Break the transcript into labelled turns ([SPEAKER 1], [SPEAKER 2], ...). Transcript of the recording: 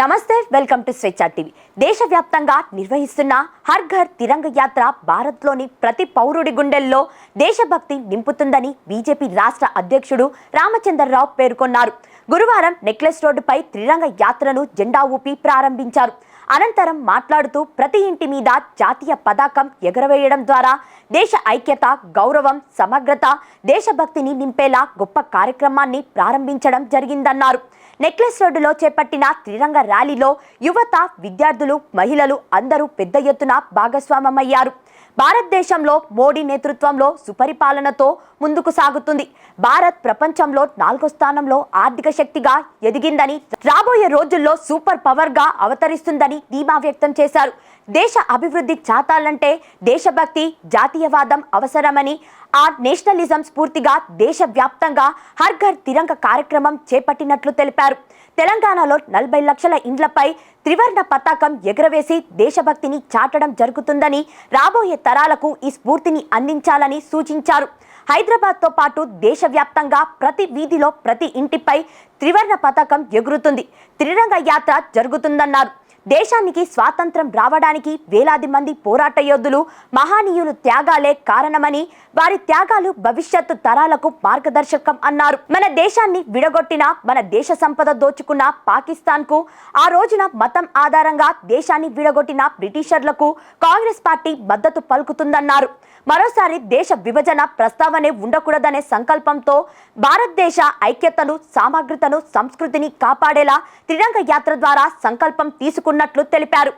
[SPEAKER 1] నమస్తే welcome to స్వేచ్ఛా TV. దేశవ్యాప్తంగా నిర్వహిస్తున్న హర్ ఘర్ తిరంగ యాత్ర భారత్లోని ప్రతి పౌరుడి గుండెల్లో దేశభక్తి నింపుతుందని బీజేపీ రాష్ట్ర అధ్యక్షుడు రామచంద్రరావు పేర్కొన్నారు. గురువారం నెక్లెస్ రోడ్డుపై త్రిరంగ యాత్రను జెండా ఊపి ప్రారంభించారు. అనంతరం మాట్లాడుతూ ప్రతి ఇంటి మీద జాతీయ పతాకం ఎగరవేయడం ద్వారా దేశ ఐక్యత గౌరవం సమగ్రత దేశభక్తిని నింపేలా గొప్ప కార్యక్రమాన్ని ప్రారంభించడం జరిగిందన్నారు. నెక్లెస్ రోడ్డులో చేపట్టిన త్రిరంగ ర్యాలీలో యువత విద్యార్థులు మహిళలు అందరూ పెద్ద ఎత్తున భాగస్వామమయ్యారు భారతదేశంలో మోడీ నేతృత్వంలో సుపరిపాలనతో ముందుకు సాగుతుంది. భారత్ ప్రపంచంలో నాలుగో స్థానంలో ఆర్థిక శక్తిగా ఎదిగిందని రాబోయే రోజుల్లో సూపర్ పవర్గా అవతరిస్తుందని ధీమా వ్యక్తం చేశారు. దేశ అభివృద్ధి చాతాలంటే దేశభక్తి జాతీయవాదం అవసరమని ఆ నేషనలిజం స్ఫూర్తిగా దేశవ్యాప్తంగా హర్ ఘర్ తిరంగ కార్యక్రమం చేపట్టినట్లు తెలిపారు. తెలంగాణలో నలభై లక్షల ఇండ్లపై త్రివర్ణ పతాకం ఎగురవేసి దేశభక్తిని చాటడం జరుగుతుందని రాబోయే తరాలకు ఈ స్ఫూర్తిని అందించాలని సూచించారు. హైదరాబాద్తో పాటు దేశవ్యాప్తంగా ప్రతి వీధిలో ప్రతి ఇంటిపై త్రివర్ణ పతాకం ఎగురుతుంది. త్రిరంగ యాత్ర జరుగుతుందన్నారు. దేశానికి స్వాతంత్రం రావడానికి వేలాది మంది పోరాట యోధులు మహానీయులు త్యాగాలే కారణమని వారి త్యాగాలు భవిష్యత్తు తరాలకు మార్గదర్శకం అన్నారు. మన దేశాన్ని విడగొట్టిన మన దేశ సంపద దోచుకున్న పాకిస్తాన్కు ఆ రోజున మతం ఆధారంగా దేశాన్ని విడగొట్టిన బ్రిటిషర్లకు కాంగ్రెస్ పార్టీ మద్దతు పలుకుతుందన్నారు. మరోసారి దేశ విభజన ప్రస్తావనే ఉండకూడదనే సంకల్పంతో భారతదేశ ఐక్యతను సామగ్రతను సంస్కృతిని కాపాడేలా త్రిరంగ యాత్ర ద్వారా సంకల్పం తీసుకున్నట్లు తెలిపారు.